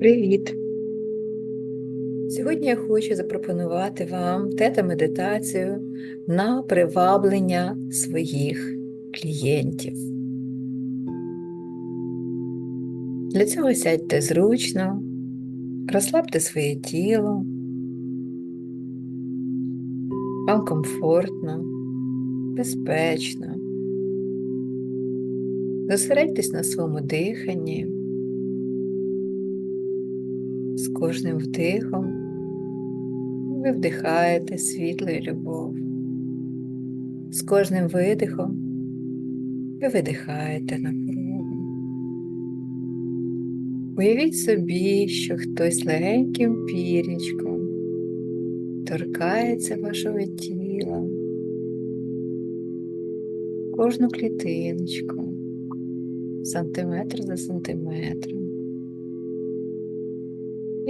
Привіт! Сьогодні я хочу запропонувати вам тета-медитацію на приваблення своїх клієнтів. Для цього сядьте зручно, розслабте своє тіло, вам комфортно, безпечно. Зосередьтесь на своєму диханні. Кожним вдихом ви вдихаєте світло і любов. З кожним видихом ви видихаєте напругу. Уявіть собі, що хтось легеньким пірічком торкається вашого тіла, кожну клітиночку, сантиметр за сантиметром.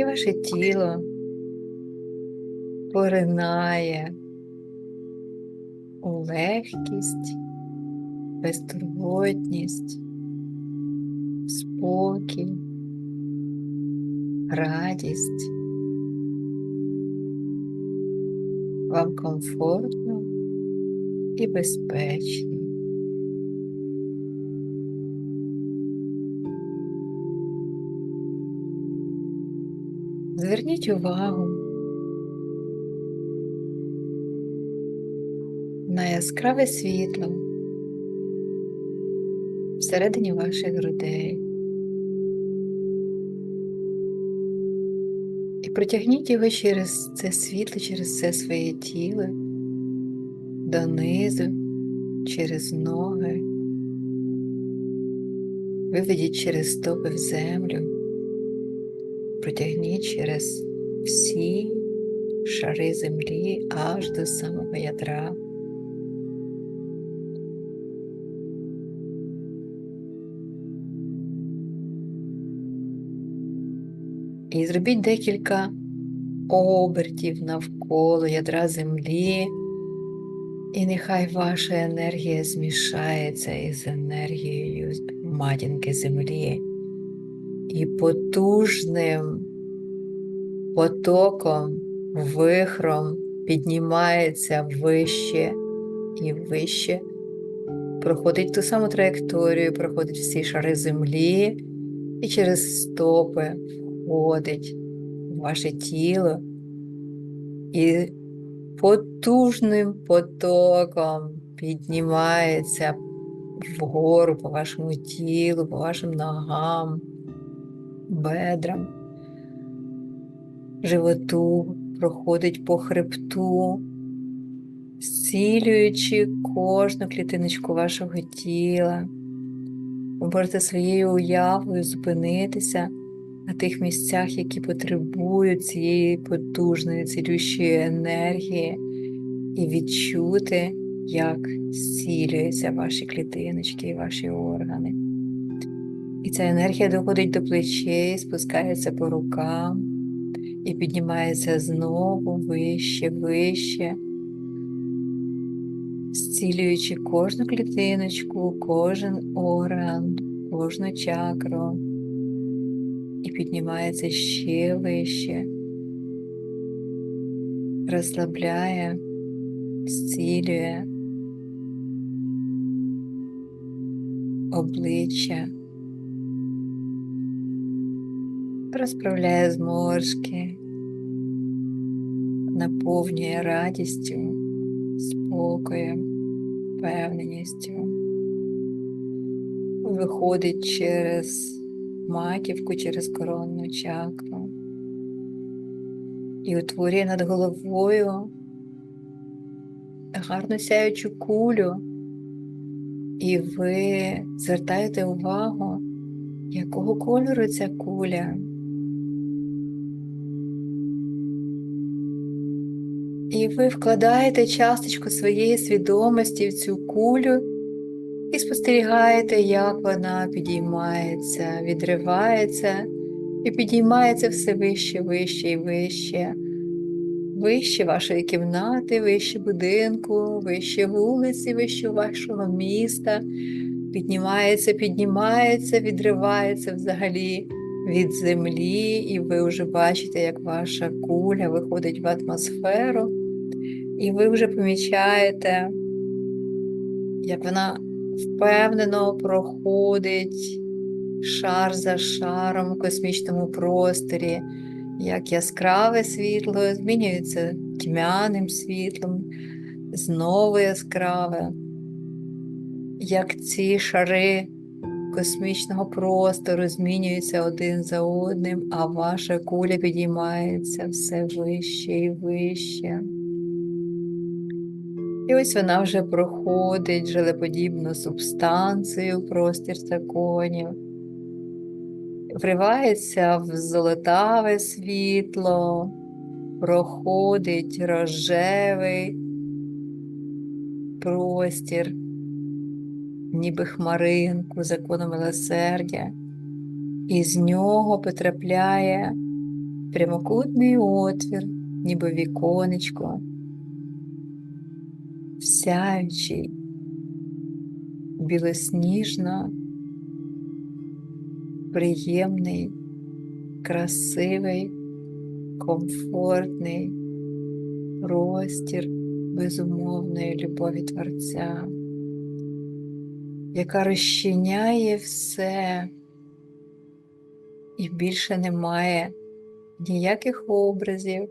І ваше тіло поринає у легкість, безтурботність, спокій, радість. Вам комфортно і безпечно. Зверніть увагу на яскраве світло всередині ваших грудей. І протягніть його через це світло, через все своє тіло донизу, через ноги, виведіть через стопи в землю. Протягніть через всі шари землі аж до самого ядра. І зробіть декілька обертів навколо ядра землі, і нехай ваша енергія змішається із енергією матінки землі і потужним потоком, вихром піднімається вище і вище, проходить ту саму траєкторію, проходить всі шари землі і через стопи входить в ваше тіло. І потужним потоком піднімається вгору по вашому тілу, по вашим ногам бедрам, животу, проходить по хребту, зцілюючи кожну клітиночку вашого тіла. Ви можете своєю уявою зупинитися на тих місцях, які потребують цієї потужної цілющої енергії, і відчути, як зцілюються ваші клітиночки і ваші органи. І ця енергія доходить до плечей, спускається по рукам і піднімається знову вище, вище, зцілюючи кожну клітиночку, кожен орган, кожну чакру. І піднімається ще вище, розслабляє, зцілює обличчя розправляє зморшки, наповнює радістю, спокоєм, впевненістю, виходить через маківку, через коронну чакру. І утворює над головою гарно сяючу кулю, і ви звертаєте увагу, якого кольору ця куля. І ви вкладаєте часточку своєї свідомості в цю кулю і спостерігаєте, як вона підіймається, відривається і підіймається все вище, вище і вище, вище вашої кімнати, вище будинку, вище вулиці, вище вашого міста. Піднімається, піднімається, відривається взагалі від землі, і ви вже бачите, як ваша куля виходить в атмосферу, і ви вже помічаєте, як вона впевнено проходить шар за шаром у космічному просторі, як яскраве світло змінюється тьмяним світлом, знову яскраве, як ці шари космічного простору змінюються один за одним, а ваша куля підіймається все вище і вище. І ось вона вже проходить желеподібну субстанцію простір законів, вривається в золотаве світло, проходить рожевий простір, ніби хмаринку закону милосердя, і з нього потрапляє прямокутний отвір, ніби віконечко сяючий, білосніжно, приємний, красивий, комфортний простір безумовної любові Творця, яка розчиняє все і більше немає ніяких образів,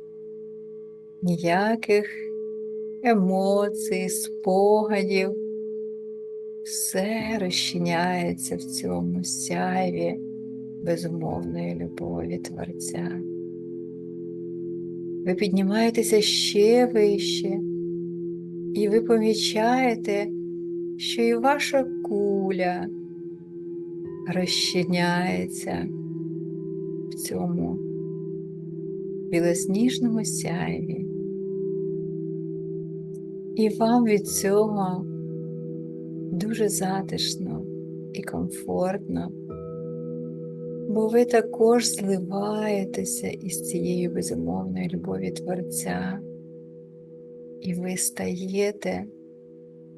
ніяких емоцій, спогадів, все розчиняється в цьому сяйві безумовної любові Творця. Ви піднімаєтеся ще вище, і ви помічаєте, що і ваша куля розчиняється в цьому білосніжному сяйві. І вам від цього дуже затишно і комфортно, бо ви також зливаєтеся із цією безумовною любові Творця, і ви стаєте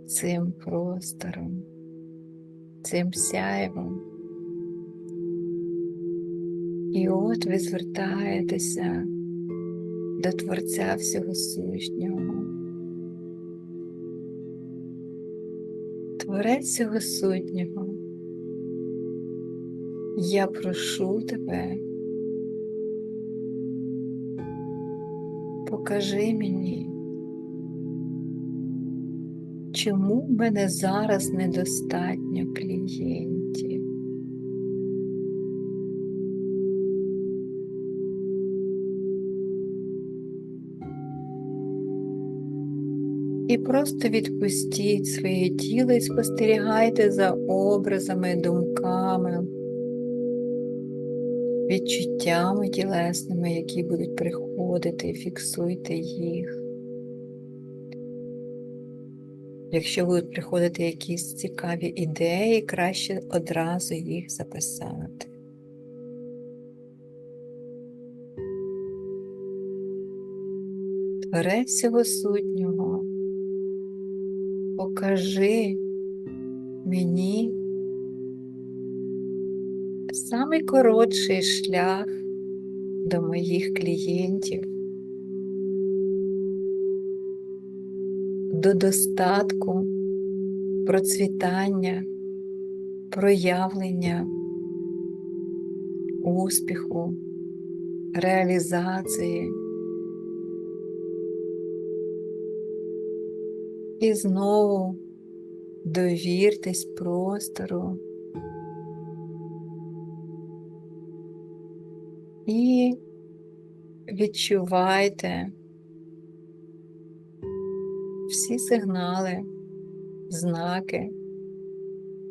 цим простором, цим сяйвом. І от ви звертаєтеся до Творця всього сущнього. Творець цього сутнього, я прошу тебе, покажи мені, чому мене зараз недостатньо клієнтів. Просто відпустіть своє тіло і спостерігайте за образами, думками, відчуттями тілесними, які будуть приходити, фіксуйте їх. Якщо будуть приходити якісь цікаві ідеї, краще одразу їх записати. Творець всього сутнього покажи мені самий коротший шлях до моїх клієнтів, до достатку, процвітання, проявлення, успіху, реалізації. І знову довіртесь простору і відчувайте всі сигнали, знаки,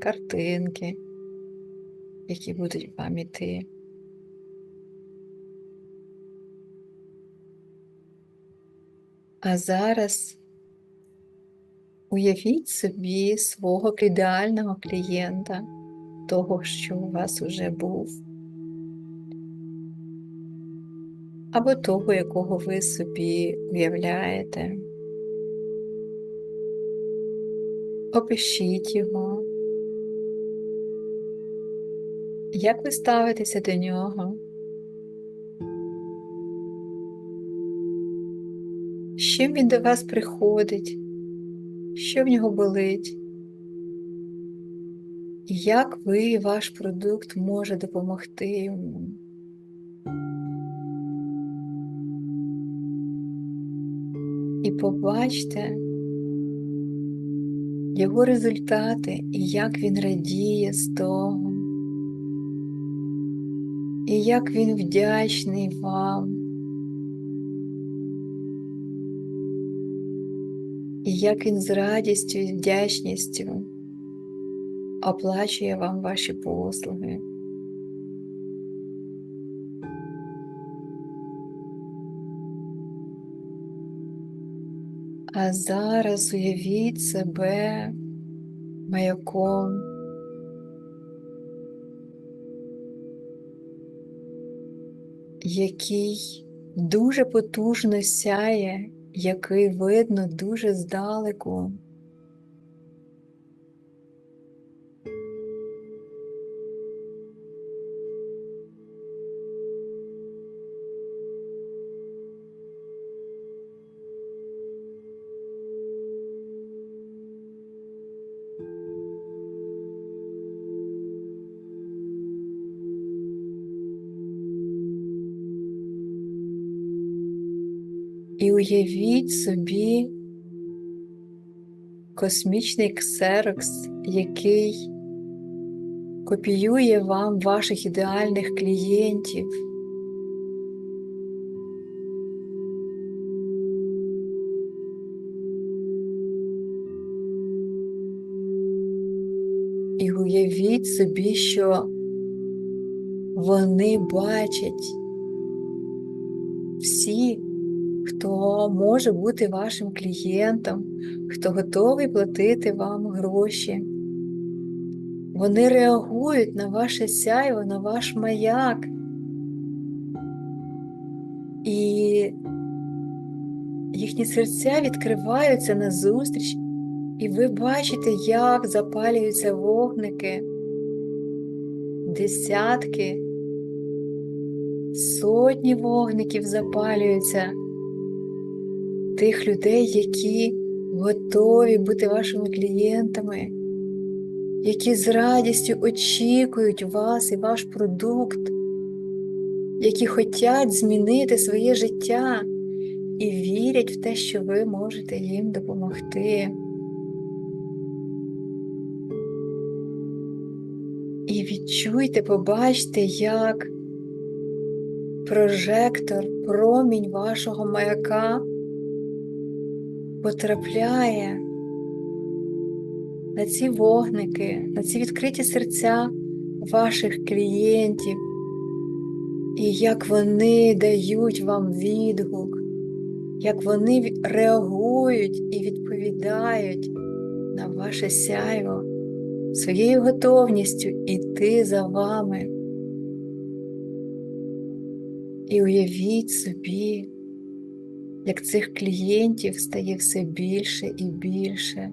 картинки, які будуть вам іти. А зараз Уявіть собі свого ідеального клієнта, того, що у вас уже був, або того, якого ви собі уявляєте. Опишіть його, Як ви ставитеся до нього? З чим він до вас приходить? Що в нього болить? Як ви ваш продукт може допомогти йому? І побачте його результати і як він радіє з того, і як він вдячний вам, і як він з радістю і вдячністю оплачує вам ваші послуги. А зараз уявіть себе маяком, який дуже потужно сяє, який видно дуже здалеку. Уявіть собі космічний ксерокс, який копіює вам ваших ідеальних клієнтів. І уявіть собі, що вони бачать всі хто може бути вашим клієнтом, хто готовий платити вам гроші. Вони реагують на ваше сяйво, на ваш маяк. І їхні серця відкриваються назустріч, і ви бачите, як запалюються вогники, десятки, сотні вогників запалюються тих людей, які готові бути вашими клієнтами, які з радістю очікують вас і ваш продукт, які хочуть змінити своє життя і вірять в те, що ви можете їм допомогти. І відчуйте, побачте, як прожектор, промінь вашого маяка потрапляє на ці вогники, на ці відкриті серця ваших клієнтів, і як вони дають вам відгук, як вони реагують і відповідають на ваше сяйво своєю готовністю йти за вами. І уявіть собі, як цих клієнтів стає все більше і більше.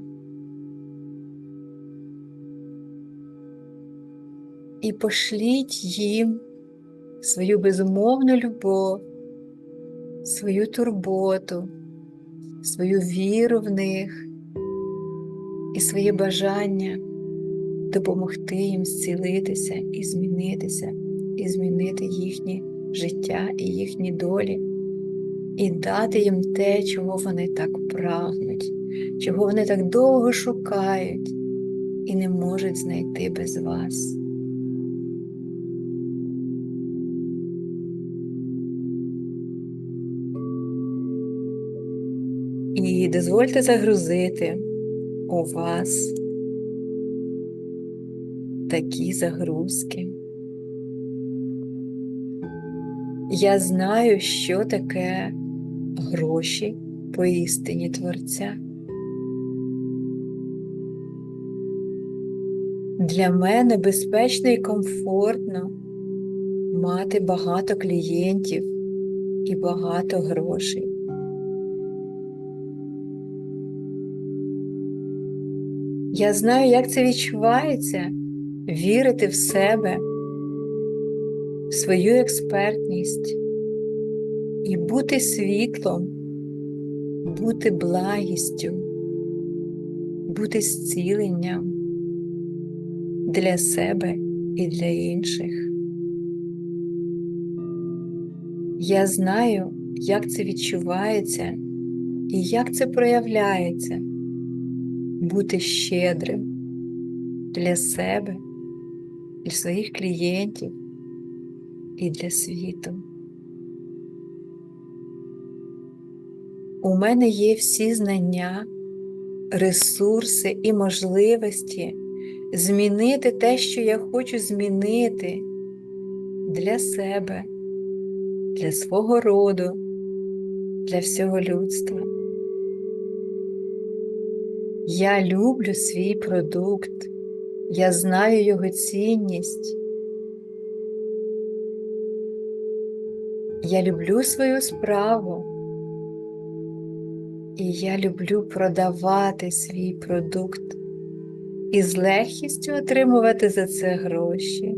І пошліть їм свою безумовну любов, свою турботу, свою віру в них і своє бажання допомогти їм зцілитися і змінитися, і змінити їхнє життя і їхні долі і дати їм те, чого вони так прагнуть, чого вони так довго шукають і не можуть знайти без вас. І дозвольте загрузити у вас такі загрузки. Я знаю, що таке гроші по істині Творця. Для мене безпечно і комфортно мати багато клієнтів і багато грошей. Я знаю, як це відчувається вірити в себе в свою експертність і бути світлом, бути благістю, бути зціленням для себе і для інших. Я знаю, як це відчувається і як це проявляється бути щедрим для себе, для своїх клієнтів і для світу. У мене є всі знання, ресурси і можливості змінити те, що я хочу змінити для себе, для свого роду, для всього людства. Я люблю свій продукт, я знаю його цінність. Я люблю свою справу, і я люблю продавати свій продукт і з легкістю отримувати за це гроші.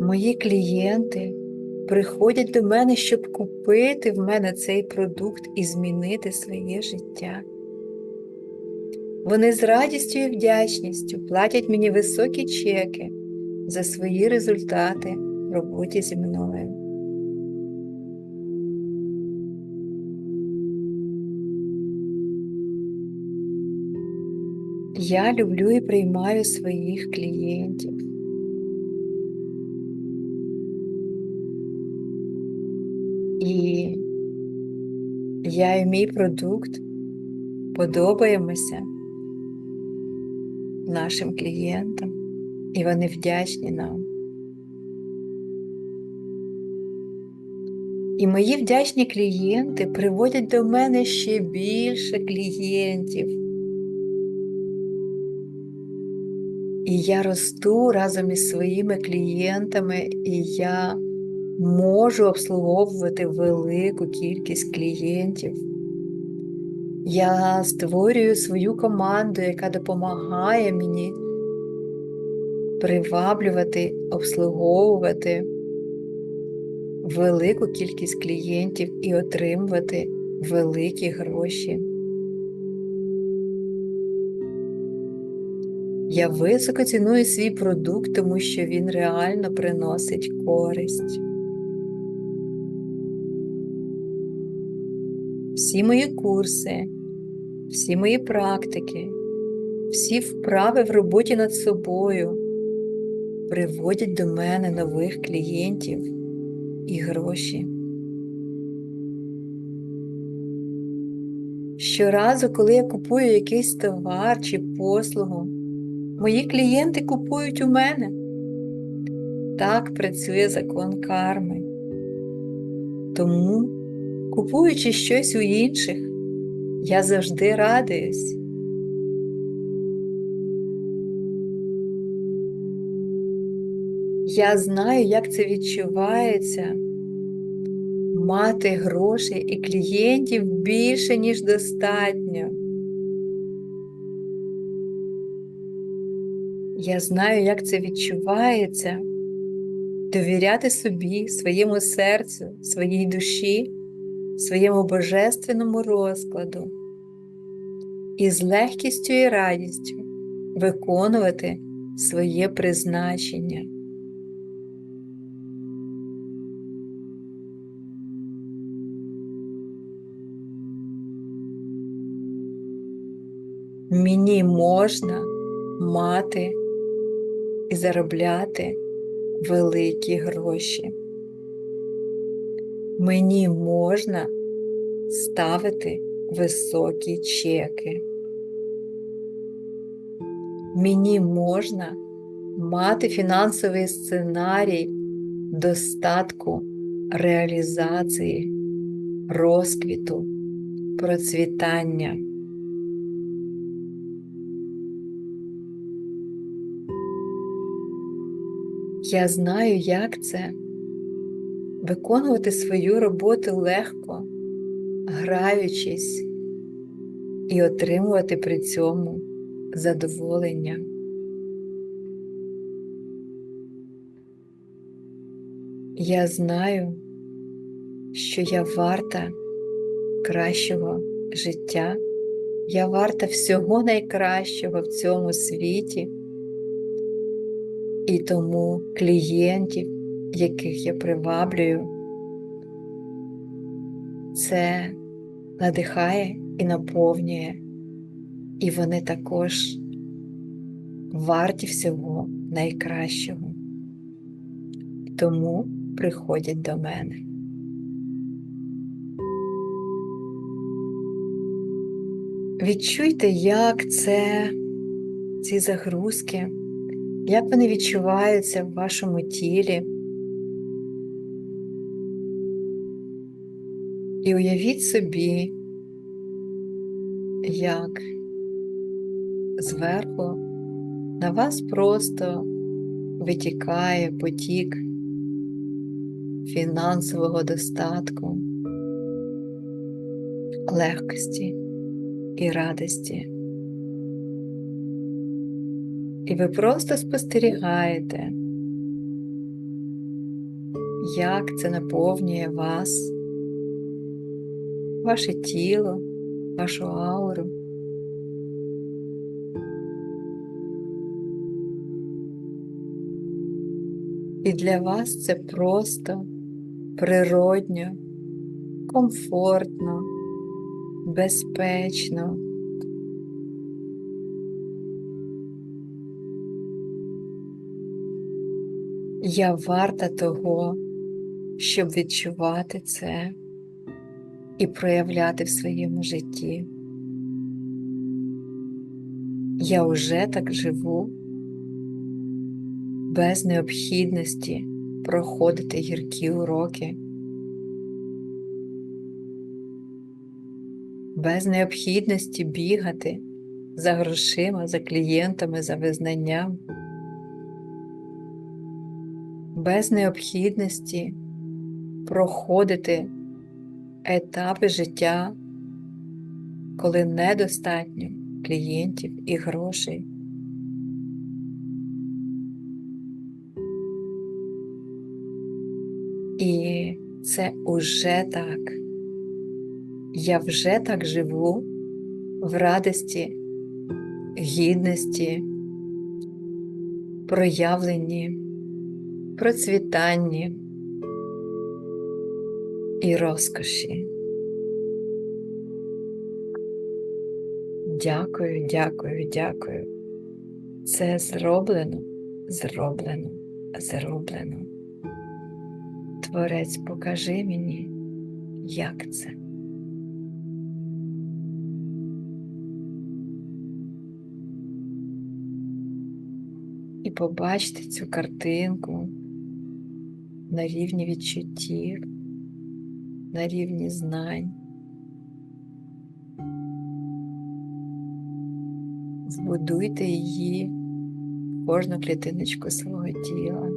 Мої клієнти приходять до мене, щоб купити в мене цей продукт і змінити своє життя. Вони з радістю і вдячністю платять мені високі чеки за свої результати в роботі зі мною. Я люблю і приймаю своїх клієнтів. І я і мій продукт подобаємося нашим клієнтам, і вони вдячні нам. І мої вдячні клієнти приводять до мене ще більше клієнтів. І я росту разом із своїми клієнтами, і я можу обслуговувати велику кількість клієнтів. Я створюю свою команду, яка допомагає мені приваблювати, обслуговувати велику кількість клієнтів і отримувати великі гроші. Я високо ціную свій продукт, тому що він реально приносить користь. Всі мої курси, всі мої практики, всі вправи в роботі над собою приводять до мене нових клієнтів і гроші. Щоразу, коли я купую якийсь товар чи послугу, мої клієнти купують у мене. Так працює закон карми. Тому, купуючи щось у інших, я завжди радуюсь. Я знаю, як це відчувається мати грошей і клієнтів більше, ніж достатньо. Я знаю, як це відчувається довіряти собі, своєму серцю, своїй душі, своєму божественному розкладу і з легкістю і радістю виконувати своє призначення. Мені можна мати і заробляти великі гроші. Мені можна ставити високі чеки. Мені можна мати фінансовий сценарій достатку реалізації, розквіту, процвітання. Я знаю, як це виконувати свою роботу легко, граючись і отримувати при цьому задоволення. Я знаю, що я варта кращого життя, я варта всього найкращого в цьому світі і тому клієнтів, яких я приваблюю, це надихає і наповнює, і вони також варті всього найкращого. Тому приходять до мене. Відчуйте, як це, ці загрузки, як вони відчуваються в вашому тілі. І уявіть собі, як зверху на вас просто витікає потік фінансового достатку, легкості і радості. І ви просто спостерігаєте, як це наповнює вас, ваше тіло, вашу ауру. І для вас це просто природньо, комфортно, безпечно. Я варта того, щоб відчувати це і проявляти в своєму житті. Я уже так живу без необхідності проходити гіркі уроки, без необхідності бігати за грошима, за клієнтами, за визнанням, без необхідності проходити етапи життя, коли недостатньо клієнтів і грошей. І це уже так. Я вже так живу в радості, гідності, проявленні, процвітанні і розкоші. Дякую, дякую, дякую. Це зроблено, зроблено, зроблено. Творець, покажи мені, як це. І побачте цю картинку на рівні відчуттів, на рівні знань. Збудуйте її в кожну клітиночку свого тіла.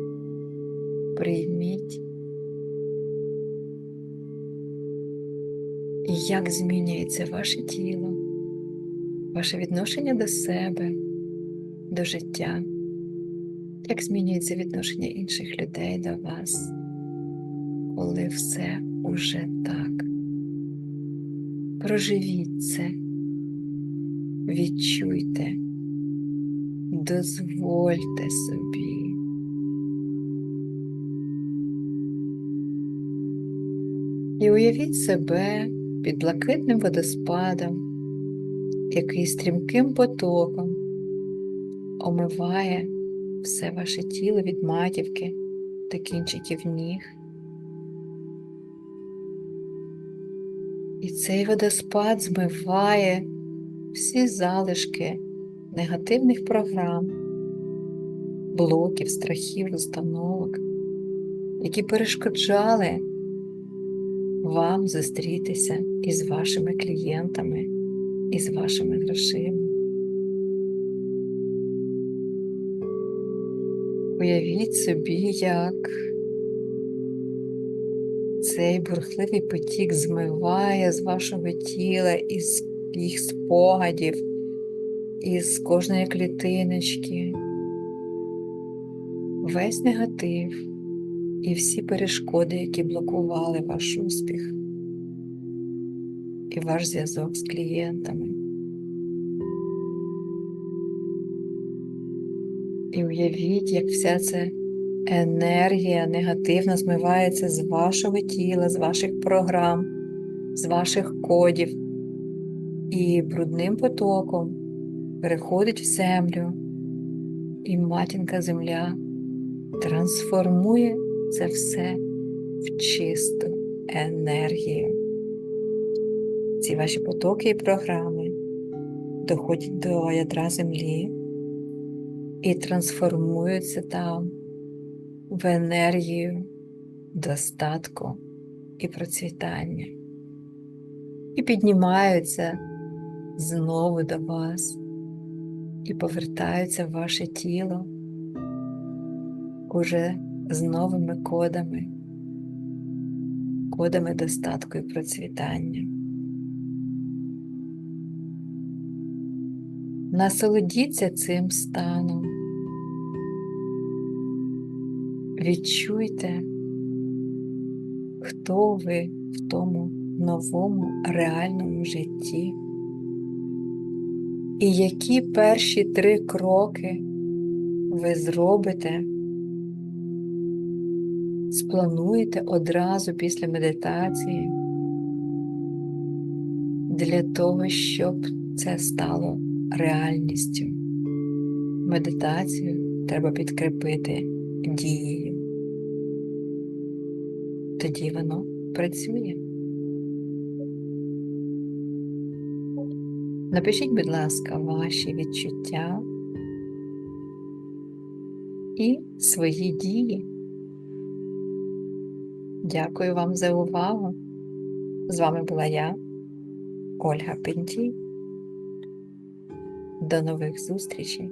Прийміть І як змінюється ваше тіло, ваше відношення до себе, до життя, як змінюється відношення інших людей до вас, коли все уже так. Проживіть це, відчуйте, дозвольте собі. І уявіть себе під блакитним водоспадом, який стрімким потоком омиває все ваше тіло від матівки до кінчиків ніг. І цей водоспад змиває всі залишки негативних програм, блоків, страхів, установок, які перешкоджали вам зустрітися із вашими клієнтами, і з вашими грошима. Уявіть собі, як цей бурхливий потік змиває з вашого тіла, із їх спогадів, із кожної клітиночки, весь негатив і всі перешкоди, які блокували ваш успіх і ваш зв'язок з клієнтами. Уявіть, як вся ця енергія негативно змивається з вашого тіла, з ваших програм, з ваших кодів. І брудним потоком переходить в землю, і матінка земля трансформує це все в чисту енергію. Ці ваші потоки і програми доходять до ядра землі і трансформуються там в енергію достатку і процвітання, і піднімаються знову до вас і повертаються в ваше тіло уже з новими кодами, кодами достатку і процвітання. Насолодіться цим станом. Відчуйте, хто ви в тому новому реальному житті, і які перші три кроки ви зробите, сплануєте одразу після медитації для того, щоб це стало реальністю. Медитацію треба підкріпити дією. Тоді воно працює. Напишіть, будь ласка, ваші відчуття і свої дії. Дякую вам за увагу. З вами була я, Ольга Пентій. До нових зустрічей!